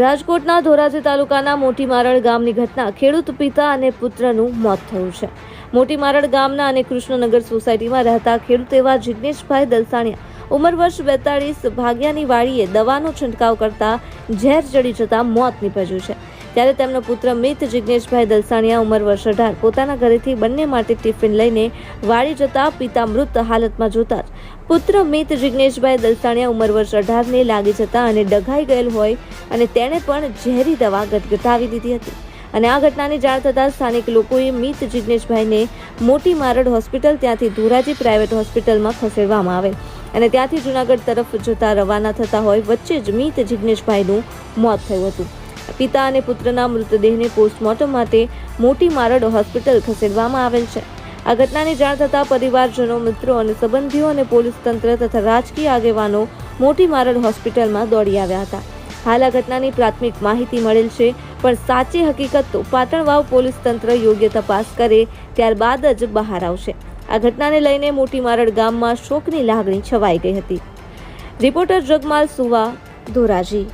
રાજકોટના ધોરાજી તાલુકાના મોટી મારણ ગામની ઘટના ખેડૂત પિતા અને પુત્રનું મોત થયું છે. મોટી મારણ ગામના અને કૃષ્ણનગર સોસાયટીમાં રહેતા ખેડૂત એવા જિગ્નેશભાઈ દલસાણિયા ઉંમર વર્ષ બેતાળીસ, ભાગ્યાની વાડીએ દવાનો છંટકાવ કરતા ઝેર ચડી જતા મોત નીપજ્યું છે. ત્યારે તેમનો પુત્ર મિત જિગ્નેશભાઈ દલસાણિયા ઉંમર વર્ષ અઢાર, પોતાના ઘરેથી બંને માટે ટિફિન લઈને વાળી જતા પિતા મૃત હાલતમાં જોતા જ. પુત્ર મિત જિગ્નેશભાઈ દલસાણિયા ઉંમર વર્ષ અઢારને લાગી જતા અને ડઘાઈ ગયેલ હોય અને તેણે પણ ઝેરી દવા ગટગટાવી દીધી હતી. અને આ ઘટનાની જાણ થતાં સ્થાનિક લોકોએ મિત જિગ્નેશભાઈને મોટી મારડ હોસ્પિટલ ત્યાંથી ધોરાજી પ્રાઇવેટ હોસ્પિટલમાં ખસેડવામાં આવે અને ત્યાંથી જૂનાગઢ તરફ જતા રવાના થતા હોય વચ્ચે જ મિત જિગ્નેશભાઈનું મોત થયું હતું. પિતા અને પુત્રના મૃતદેહને પોસ્ટમોર્ટમ માટે મોટી મારડ હોસ્પિટલ ખસેડવામાં આવેલ છે. આ ઘટનાની જાણ થતાં પરિવારજનો, મિત્રો અને સંબંધીઓ અને પોલીસ તંત્ર તથા રાજકીય આગેવાનો મોટી મારડ હોસ્પિટલમાં દોડી આવ્યા હતા. હાલ આ ઘટનાની પ્રાથમિક માહિતી મળેલ છે, પણ સાચી હકીકત તો પાટણવાવ પોલીસ તંત્ર યોગ્ય તપાસ કરે ત્યારબાદ જ બહાર આવશે. આ ઘટનાને લઈને મોટી મારડ ગામમાં શોકની લાગણી છવાઈ ગઈ હતી. રિપોર્ટર જગમાલ સુવા, ધોરાજી.